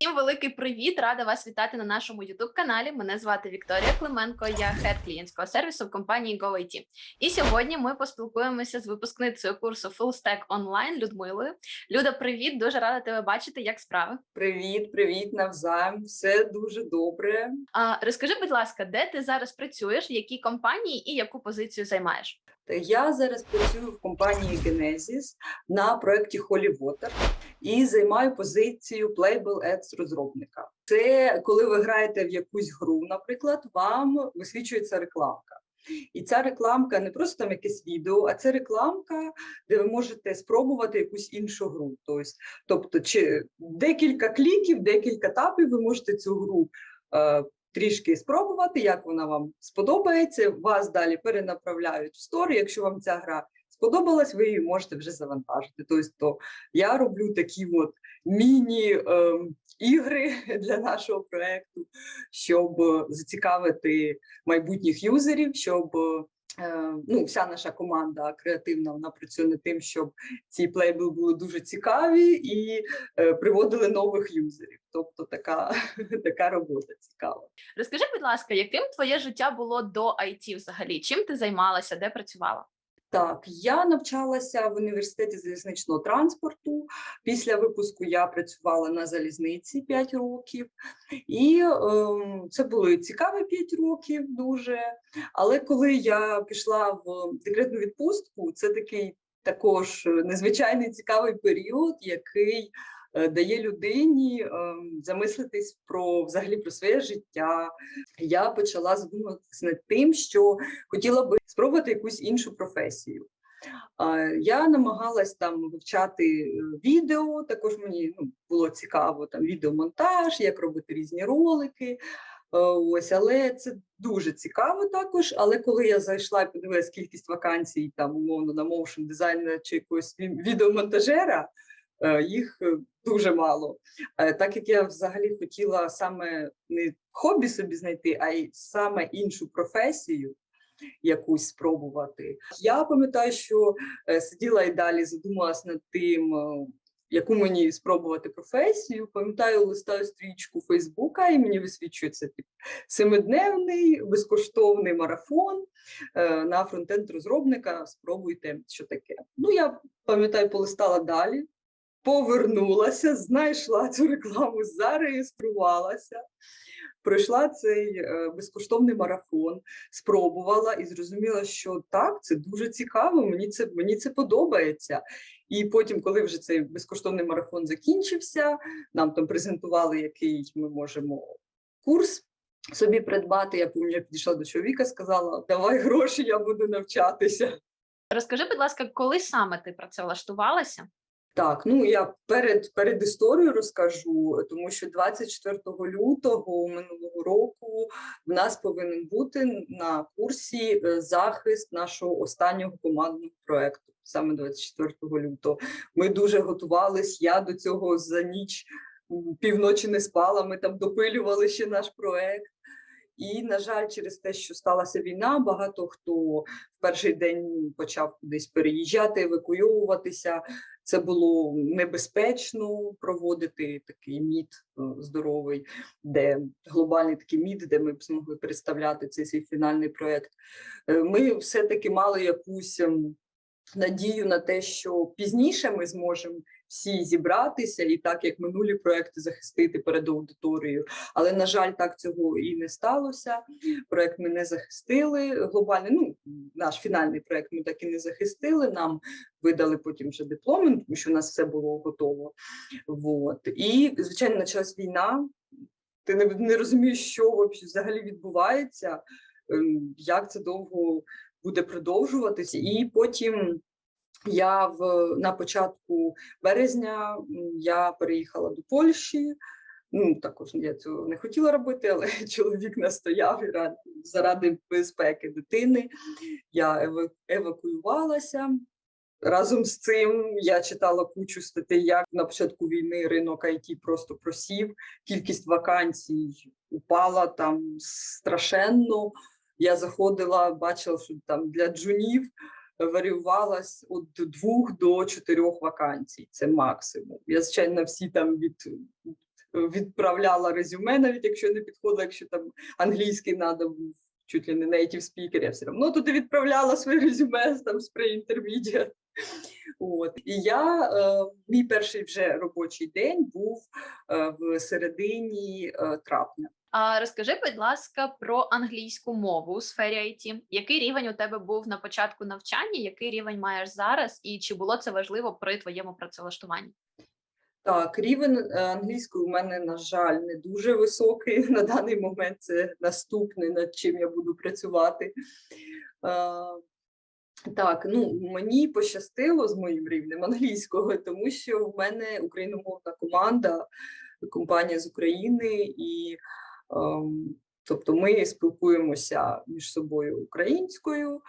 Всім великий привіт! Рада вас вітати на нашому youtube каналі. Мене звати Вікторія Клименко, я хед клієнтського сервісу в компанії GoIT. І сьогодні ми поспілкуємося з випускницею курсу Full Stack Online Людмилою. Люда, привіт! Дуже рада тебе бачити. Як справи? Привіт, привіт, навзаєм. Все дуже добре. А, розкажи, будь ласка, де ти зараз працюєш, в якій компанії і яку позицію займаєш? Я зараз працюю в компанії Genesis на проєкті Holy Water і займаю позицію Playable Ads розробника. Це коли ви граєте в якусь гру, наприклад, вам висвічується рекламка. І ця рекламка не просто там якесь відео, а це рекламка, де ви можете спробувати якусь іншу гру. Тобто, тобто чи декілька кліків, декілька тапів, ви можете цю гру е, трішки спробувати, як вона вам сподобається. Вас далі перенаправляють в стори. Якщо вам ця гра сподобалась, ви її можете вже завантажити. Тобто, я роблю такі от міні-ігри для нашого проекту, щоб зацікавити майбутніх юзерів, щоб е, ну, вся наша команда креативна вона працює над тим, щоб ці плейби були дуже цікаві і е, приводили нових юзерів. Тобто така, така робота цікава. Розкажи, будь ласка, яким твоє життя було до IT взагалі? Чим ти займалася, де працювала? Так, я навчалася в університеті залізничного транспорту. Після випуску я працювала на залізниці 5 років, і е, це були цікаві 5 років дуже. Але коли я пішла в декретну відпустку, це такий також незвичайний цікавий період, який е, дає людині е, замислитись про взагалі про своє життя. Я почала задумуватися над тим, що хотіла би спробувати якусь іншу професію. Я намагалась там вивчати е, відео, також мені ну, було цікаво там відеомонтаж, як робити різні ролики. Е, Ось, але це дуже цікаво також. Але коли я зайшла і подивилась кількість вакансій там умовно на моушн дизайнера чи якогось відеомонтажера, е, їх е, дуже мало. Е, Так як я взагалі хотіла саме не хобі собі знайти, а й саме іншу професію якусь спробувати. Я пам'ятаю, що е, сиділа і далі задумалась над тим, е, яку мені спробувати професію. Пам'ятаю, листаю стрічку Фейсбука, і мені висвічується семидневний безкоштовний марафон е, на фронтенд розробника. Спробуйте, що таке. Ну, я пам'ятаю, полистала далі. Повернулася, знайшла цю рекламу, зареєструвалася, пройшла цей е, безкоштовний марафон, спробувала і зрозуміла, що так, це дуже цікаво, мені це, мені це подобається. І потім, коли вже цей безкоштовний марафон закінчився, нам там презентували, який ми можемо курс собі придбати. Я пам'ятаю, підійшла до чоловіка, сказала: давай гроші, я буду навчатися. Розкажи, будь ласка, коли саме ти працевлаштувалася? Так, ну я перед перед історією розкажу, тому що 24 лютого минулого року в нас повинен бути на курсі е, захист нашого останнього командного проекту, саме 24 лютого. Ми дуже готувались. Я до цього за ніч півночі не спала. Ми там допилювали ще наш проект. І, на жаль, через те, що сталася війна, багато хто в перший день почав кудись переїжджати, евакуйовуватися. Це було небезпечно проводити такий мід е, здоровий, де глобальний такий мід, де ми б змогли представляти цей свій фінальний проект. Е, Ми все-таки мали якусь ем, надію на те, що пізніше ми зможемо всі зібратися і так як минулі проекти захистити перед аудиторією. Але на жаль, так цього і не сталося. Проект ми не захистили глобальний. Ну наш фінальний проект ми так і не захистили. Нам видали потім вже дипломи, тому що у нас все було готово. Вот. І звичайно, почалась війна. Ти не, не розумієш, що взагалі відбувається, ем, як це довго буде продовжуватися. І потім я в на початку березня я переїхала до Польщі. Ну, також я цього не хотіла робити, але чоловік настояв заради безпеки дитини. Я евакуювалася. Разом з цим я читала кучу статей, як на початку війни ринок IT просто просів, кількість вакансій упала там страшенно. Я заходила, бачила, що там для джунів варіювалась від двох до чотирьох вакансій. Це максимум. Я, звичайно, всі там від відправляла резюме, навіть якщо не підходило, якщо там англійський надо був чуть ли не native speaker, я все одно туди відправляла своє резюме там з pre-intermediate. От. І я, е, мій перший вже робочий день був е, в середині е, травня. Розкажи, будь ласка, про англійську мову у сфері IT. Який рівень у тебе був на початку навчання? Який рівень маєш зараз, і чи було це важливо при твоєму працевлаштуванні? Так, рівень е, англійської у мене, на жаль, не дуже високий на даний момент. Це наступне, над чим я буду працювати. Е, Так, ну мені пощастило з моїм рівнем англійського, тому що в мене україномовна команда, компанія з України, і тобто ми спілкуємося між собою українською.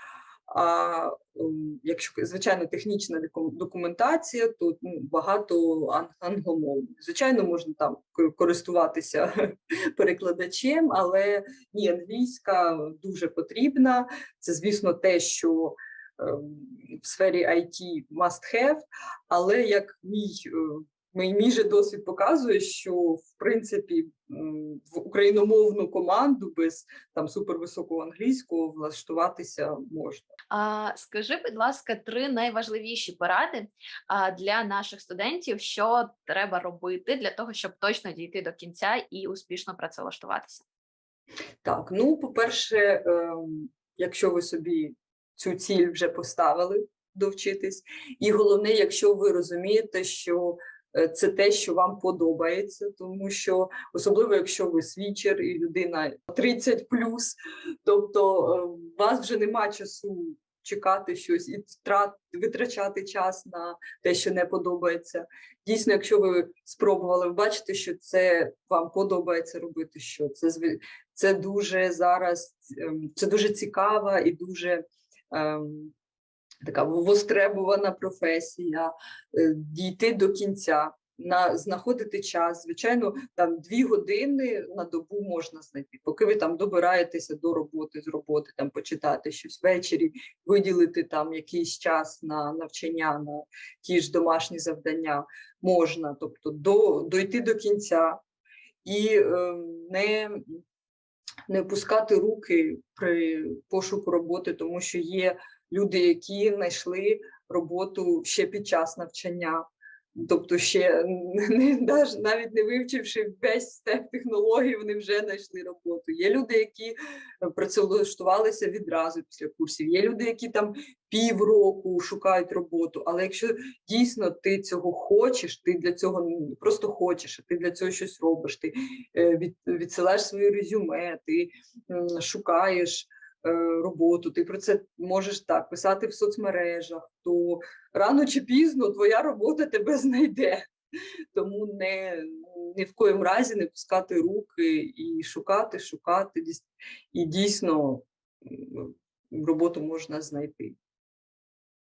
А ем, якщо звичайно технічна документація, то ну, багато англомовних. Звичайно, можна там користуватися перекладачем, але ні, англійська дуже потрібна. Це, звісно, те, що ем, в сфері IT must have, але як мій, е, мій, мій же досвід показує, що в принципі в україномовну команду без там супервисокого англійського влаштуватися можна. А, скажи, будь ласка, три найважливіші поради для наших студентів, що треба робити для того, щоб точно дійти до кінця і успішно працевлаштуватися. Так, ну, по-перше, ем, якщо ви собі цю ціль вже поставили довчитись, і головне, якщо ви розумієте, що це те, що вам подобається, тому що особливо, якщо ви свічер і людина 30 тобто е, у вас вже нема часу чекати щось і витрачати час на те, що не подобається. Дійсно, якщо ви спробували, ви бачите, що це вам подобається робити, що це це дуже зараз ем, це дуже цікава і дуже ем, така востребувана професія. Е, Дійти до кінця, на знаходити час. Звичайно, там дві години на добу можна знайти. Поки ви там добираєтеся до роботи з роботи, там почитати щось ввечері, виділити там якийсь час на навчання, на ті ж домашні завдання можна, тобто до, дойти до кінця і е, не, не опускати руки при пошуку роботи, тому що є люди, які знайшли роботу ще під час навчання. Тобто ще не, навіть не вивчивши весь стек технологій, вони вже знайшли роботу. Є люди, які працевлаштувалися відразу після курсів. Є люди, які там півроку шукають роботу. Але якщо дійсно ти цього хочеш, ти для цього просто хочеш, ти для цього щось робиш. Ти е, від, відсилаєш своє резюме, ти шукаєш роботу, ти про це можеш так писати в соцмережах, то рано чи пізно твоя робота тебе знайде. Тому не, ні в коїм разі не пускати руки і шукати, шукати, і дійсно роботу можна знайти.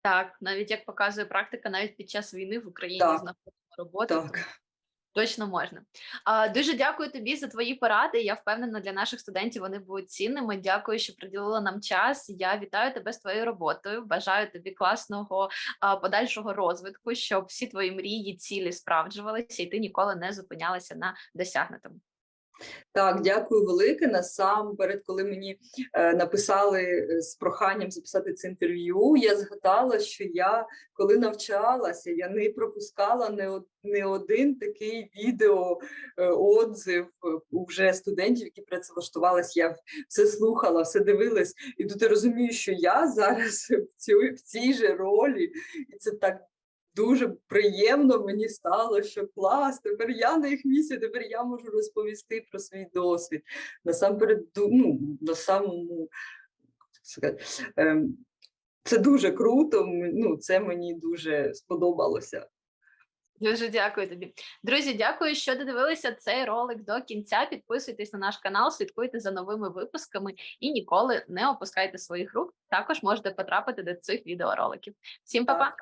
Так, навіть як показує практика, навіть під час війни в Україні знаходимо роботу. Так. Точно можна. Дуже дякую тобі за твої поради. Я впевнена, для наших студентів вони будуть цінними. Дякую, що приділила нам час. Я вітаю тебе з твоєю роботою. Бажаю тобі класного подальшого розвитку, щоб всі твої мрії, цілі справджувалися, і ти ніколи не зупинялася на досягнутому. Так, дякую велике. Насамперед, коли мені е, написали е, з проханням записати це інтерв'ю, я згадала, що я коли навчалася, я не пропускала не, не один такий відео е, отзив е, вже студентів, які працевлаштувалися. Я все слухала, все дивилась, і тут я розумію, що я зараз в цій, в цій же ролі, і це так дуже приємно мені стало, що клас, тепер я на їх місці, тепер я можу розповісти про свій досвід. Насамперед, ну, на самому сказати, ем, це дуже круто. Ну, це мені дуже сподобалося. Дуже дякую тобі. Друзі, дякую, що додивилися цей ролик до кінця. Підписуйтесь на наш канал, слідкуйте за новими випусками і ніколи не опускайте своїх рук. Також можете потрапити до цих відеороликів. Всім па-па!